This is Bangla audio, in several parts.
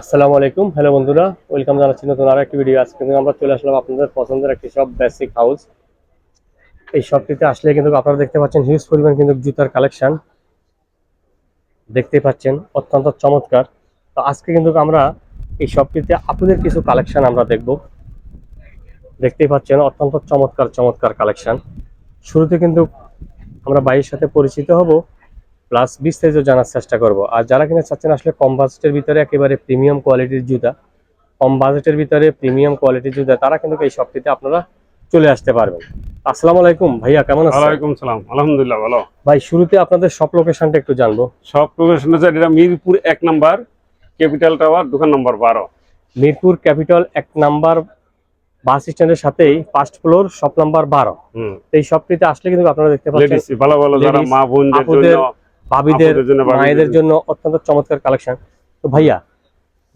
আসসালামু আলাইকুম। হ্যালো বন্ধুরা ওয়েলকাম জানাচ্ছি নতুন আরও একটি ভিডিও আজকে কিন্তু আমরা চলে আসলাম আপনাদের পছন্দের একটি সব বেসিক হাউস এই শপটিতে আসলে কিন্তু আপনারা দেখতে পাচ্ছেন হিউজ পরিমাণ কিন্তু জুতার কালেকশন দেখতে পাচ্ছেন, অত্যন্ত চমৎকার। তো আজকে কিন্তু আমরা এই শপটিতে আপনাদের কিছু কালেকশন আমরা দেখব। দেখতেই পাচ্ছেন, অত্যন্ত চমৎকার চমৎকার কালেকশন শুরুতে কিন্তু আমরা বাইরের সাথে পরিচিত হব। প্লাস বিস্তারিত জানার চেষ্টা করব। আর যারা কিনা চাচ্ছেন আসলে কম বাজেটের ভিতরে একেবারে প্রিমিয়াম কোয়ালিটির জুতা কম বাজেটের ভিতরে প্রিমিয়াম কোয়ালিটির জুতা তারা কিন্তু এই শপটিতে আপনারা চলে আসতে পারবেন। আসসালামু আলাইকুম ভাইয়া কেমন আছেন? ওয়ালাইকুম সালাম আলহামদুলিল্লাহ ভালো। ভাই শুরুতে আপনাদের শপ লোকেশনটা একটু জানব। সব প্রফেশন হচ্ছে এটা মিরপুর এক নাম্বার ক্যাপিটাল টাওয়ার দোকান নাম্বার বারো। মিরপুর ক্যাপিটাল এক নাম্বার বাস স্ট্যান্ডের সাথেই ফার্স্ট ফ্লোর শপ নাম্বার বারো। হুম। এই শপটিতে আসলে কিন্তু আপনারা দেখতে পাচ্ছেন ভালো ভালো যারা মা বোনদের জন্য ভাবিদের মায়েদের জন্য। অত্যন্ত চমৎকার কালেকশন তো ভাইয়া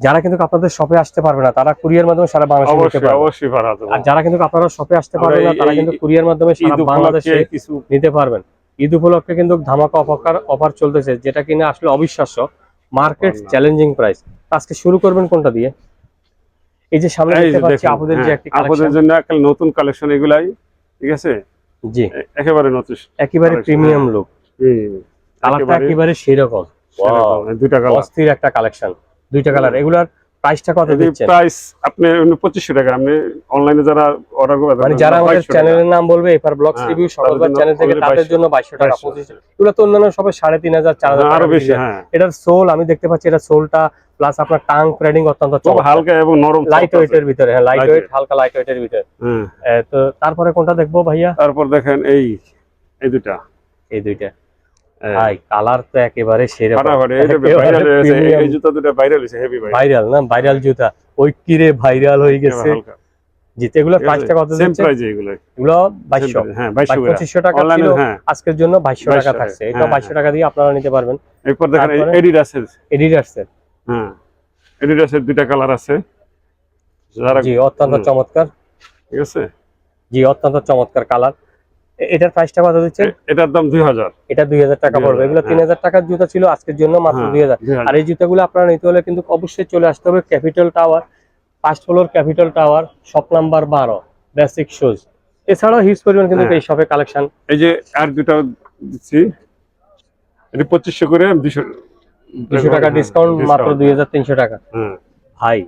যারা কিন্তু আপনাদের শপে আসতে পারবে না তারা কুরিয়ার মাধ্যমে সারা বাংলাদেশে নিতে অবশ্যই পারবে। অবশ্যই ভাড়া দেবো। আর যারা কিন্তু আপনারা শপে আসতে পারবে না তারা কিন্তু কুরিয়ার মাধ্যমে সারা বাংলাদেশে কিছু নিতে পারবেন। ঈদ উপলক্ষে কিন্তু ধামাকা অফার অফার চলতেছে যেটা কিনা আসলে অবিশ্বাস্য। মার্কেট চ্যালেঞ্জিং প্রাইস আজকে শুরু করবেন কোনটা দিয়ে? এই যে সামনে দেখতে পাচ্ছি আপনাদের যে হ্যাঁ, একটি কালেকশন জন্য একটা নতুন কালেকশন এগুলাই ঠিক আছে? জি। একেবারে নতুন একেবারে প্রিমিয়াম লুক হুম, কালারটা একেবারে সেরকম, দুইটা কালার অস্থির একটা কালেকশন দুইটা কালার এগুলার প্রাইসটা কত দিচ্ছেন? প্রাইস আপনি পঁচিশশো টাকা। আপনি অনলাইনে যারা অর্ডার করবেন মানে যারা আমাদের চ্যানেলের নাম বলবে এপার ব্লগস হ্যাঁ, রিভিউ তাদের চ্যানেল থেকে তাদের জন্য বাইশশো টাকা 2200 এগুলো তো অন্যান্য সবাই সাড়ে তিন হাজার চার হাজার আরও বেশি হ্যাঁ। এটার সোল আমি দেখতে পাচ্ছি এটা সোলটা প্লাস আপনার টাং প্যাডিং অত্যন্ত হালকা এবং নরম লাইট। ওয়েটের ভিতরে হ্যাঁ লাইট ওয়েট হালকা লাইট ওয়েটের ভিতরে। হ্যাঁ। তো তারপরে কোনটা দেখব ভাইয়া? তারপর দেখেন এই এই দুটা এই দুইটা। ভাই কালার তো একেবারে সেরকম ফাটাফাটি এই ভাইরাল জুতা দুটা ভাইরাল হেভি ভাইরাল ভাইরাল না ভাইরাল জুতা। ওই কিরে ভাইরাল হয়ে গেছে। হালকা। জিতে এগুলো প্রাইসটা কত সেম প্রাইস এগুলো। এগুলো বাইশশো। হ্যাঁ 2200 টাকা পঁচিশশো ছিল। হ্যাঁ। আজকের জন্য টাকা থাকছে। এটা হ্যাঁ, টাকা দিয়ে আপনারা নিতে পারবেন। এরপর দেখেন হ্যাঁ কালার আছে। যারা জি অত্যন্ত চমৎকার। ঠিক আছে? জি অত্যন্ত চমৎকার কালার এটার প্রাইসটা কত দিচ্ছেন? এ- এটার দাম 2000 এটা দুই হাজার টাকা পড়বে। এগুলো হ্যাঁ। তিন হাজার টাকার জুতা ছিল আজকের জন্য মাত্র হ্যাঁ, দুই হাজার। 2000 আর এই জুতাগুলো আপনারা নিতে হলে কিন্তু অবশ্যই চলে আসতে হবে capital tower first floor capital tower shop number বারো বেসিক শুজ এছাড়াও হিউজ পরিমাণ কিন্তু হ্যাঁ। এই শপে কালেকশন এই যে আর দুটো দিচ্ছি এটা 2500 করে 200 দুশো টাকা ডিসকাউন্ট মাত্র দুই হাজার তিনশো টাকা। হ্যাঁ। ভাই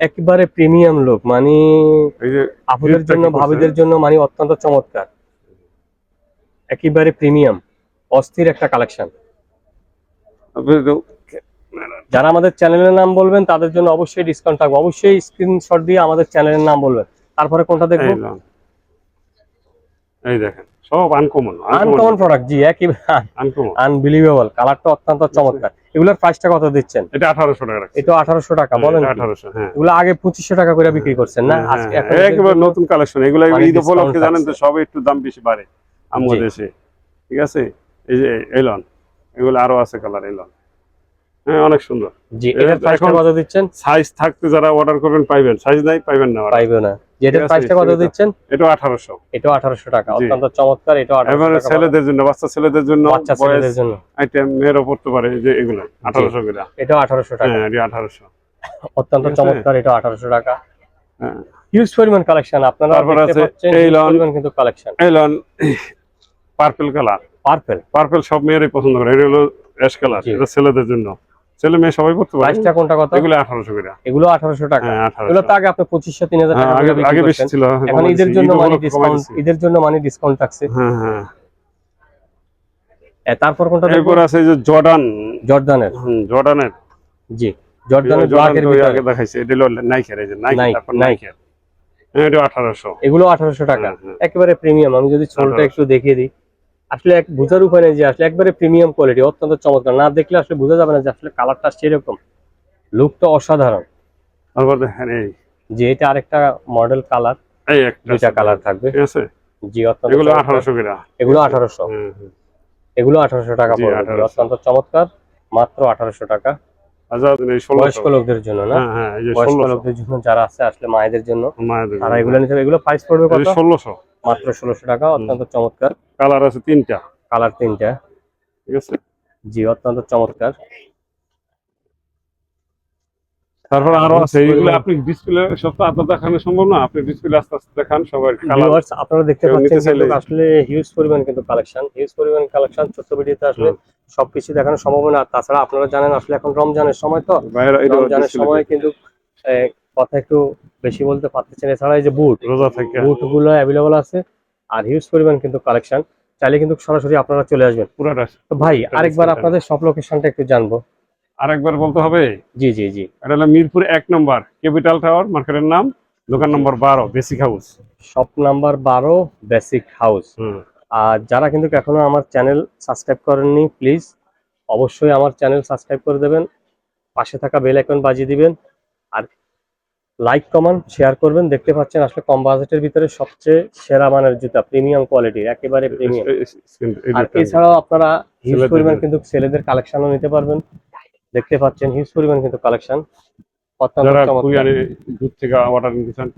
একেবারে প্রিমিয়াম লোক মানে এই যে আপুদের জন্য ভাবিদের জন্য মানে অত্যন্ত চমৎকার। একেবারে প্রিমিয়াম অস্থির একটা কালেকশন যারা আমাদের চ্যানেলের নাম বলবেন তাদের জন্য অবশ্যই ডিসকাউন্ট থাকবে। অবশ্যই স্ক্রিনশট দিয়ে আমাদের চ্যানেলের নাম বলবেন। তারপরে কোনটা দেখব? এই দেখেন। সব আনকমন আনকমন প্রোডাক্ট জি একই আনকমন আনবিলিভেবল কালারটা অত্যন্ত চমৎকার। এগুলোর প্রাইসটা কত দিচ্ছেন? এটা 1800 টাকা এটা আঠারোশো টাকা বলেন কি? 1800 হ্যাঁ। এগুলো আগে পঁচিশশো টাকা করে বিক্রি করছেন না? হ্যাঁ, আজকে হ্যাঁ, হ্যাঁ, একেবারে নতুন কালেকশন এগুলো মানে ঈদ উপলক্ষে জানেন তো। সব একটু দাম বেশি বাড়ে। দেশে। ঠিক আছে? এই যে এলন এগুলো আরও আছে কালার এলন। হ্যাঁ অনেক সুন্দর। জি এটা প্রাইসটা কত দিচ্ছেন? সাইজ থাকতে যারা অর্ডার করবেন পাইবেন। সাইজ নাই পাইবেন না পাইবে না। যে এটার ঠিক প্রাইসটা কত দিচ্ছেন? এটা আঠারোশো। এটাও আঠারোশো টাকা। অত্যন্ত চমৎকার এটাও আঠারোশো এবারে ছেলেদের জন্য বাচ্চা ছেলেদের জন্য বাচ্চা ছেলেদের জন্য। আইটেম মেয়েরও পড়তে পারে যে এগুলো আঠারোশো করে। এটা আঠারোশো টাকা। হ্যাঁ এটা আঠারোশো। অত্যন্ত চমৎকার এটা আঠারোশো টাকা। হ্যাঁ। হিউজ পরিমাণ কালেকশন আপনারা দেখতে পাচ্ছেন এই লন। পরিমাণ কিন্তু কালেকশন এলন পার্পল কালার পার্পল পার্পল সব মেয়েরাই পছন্দ করে। এটা হলো অ্যাশ কালার এটা ছেলেদের জন্য। ছেলে মেয়ে সবাই পড়তে পারে। প্রাইসটা কোনটা কত? এগুলো আঠারোশো করে। এগুলো আঠারোশো টাকা। হ্যাঁ এগুলো তো আগে আপনি পঁচিশশো তিন হাজার টাকা হ্যাঁ, আগে আগে বেশি ছিল। এখন ঈদের জন্য মানে ডিসকাউন্ট ঈদের জন্য মানে ডিসকাউন্ট থাকছে। হ্যাঁ হ্যাঁ। তারপর কোনটা এরপর আছে যে জর্ডান জর্দানের হুম, জর্ডানের জি জর্দানের জর্ডান ব্ল্যাকের ভিতরে। আগে দেখাইছে। এটা হলো নাইকের এই যে নাইক, তারপর নাইকের এটা আঠারোশো। এগুলো আঠারোশো টাকা। একেবারে প্রিমিয়াম আমি যদি ছোলটা একটু দেখিয়ে দিই। আসলে এক বোঝার উপায় নেই যে আসলে একবারে প্রিমিয়াম কোয়ালিটি অত্যন্ত চমৎকার। না দেখলে আসলে বোঝা যাবে না যে আসলে কালারটা সেরকম। লুকটা অসাধারণ। যে এটা আরেকটা মডেল কালার একটা দুইটা কালার থাকবে। জি অত্যন্ত এগুলো আঠারোশো এগুলো আঠারোশো। এগুলো টাকা পড়বে। অত্যন্ত চমৎকার। মাত্র আঠারোশো টাকা। আচ্ছা বয়স্ক লোকদের জন্য না? হ্যাঁ হ্যাঁ বয়স্ক লোকদের জন্য যারা আছে আসলে মায়েদের জন্য তারা এগুলো নিতে এগুলো প্রাইস পড়বে কত? ষোলোশো। মাত্র ষোলোশো টাকা অত্যন্ত চমৎকার। কালার আছে তিনটা। কালার তিনটা। ঠিক আছে? জি অত্যন্ত চমৎকার। তারপর আরও আছে এগুলো আপনি ডিসপ্লে সব তো আপনার দেখানো সম্ভব না। আপনি ডিসপ্লে আস্তে আস্তে দেখান সবার ভিউয়ার্স আপনারা দেখতে পাচ্ছেন আসলে হিউজ পরিমাণ কিন্তু কালেকশন হিউজ পরিমাণ কালেকশন ভিডিওতে আসলে সবকিছু দেখানো সম্ভব না। তাছাড়া আপনারা জানেন আসলে এখন রমজানের সময় তো। রমজানের সময় কিন্তু কথা একটু বেশি বলতে পারতেছেন এছাড়া এই যে বুট রোজা থেকে। বুটগুলো অ্যাভেলেবল আছে আর হিউজ পরিমাণ কিন্তু কালেকশন চাইলে কিন্তু সরাসরি আপনারা চলে আসবেন। পুরাটা তো ভাই আরেকবার। আপনাদের সব লোকেশনটা একটু জানব। আরেকবার বলতে হবে? জি জি জি। এটা হলো মিরপুর এক নম্বর ক্যাপিটাল টাওয়ার মার্কেটের নাম দোকান নম্বর বারো বেসিক হাউস শপ নাম্বার বারো বেসিক হাউস আর যারা কিন্তু এখনও আমার চ্যানেল সাবস্ক্রাইব করেননি প্লিজ অবশ্যই আমার চ্যানেল সাবস্ক্রাইব করে দেবেন। পাশে থাকা বেল আইকন বাজিয়ে দিবেন। আর লাইক কমান শেয়ার করবেন দেখতে পাচ্ছেন আসলে কম বাজেটের ভিতরে সবচেয়ে সেরা মানের জুতা প্রিমিয়াম কোয়ালিটির একেবারে প্রিমিয়াম আর এছাড়াও আপনারা হিউজ পরিমাণ কিন্তু ছেলেদের কালেকশনও নিতে পারবেন দেখতে পাচ্ছেন হিউজ পরিমাণ কিন্তু কালেকশন অত্যন্ত দূর থেকে অর্ডার নিতে চান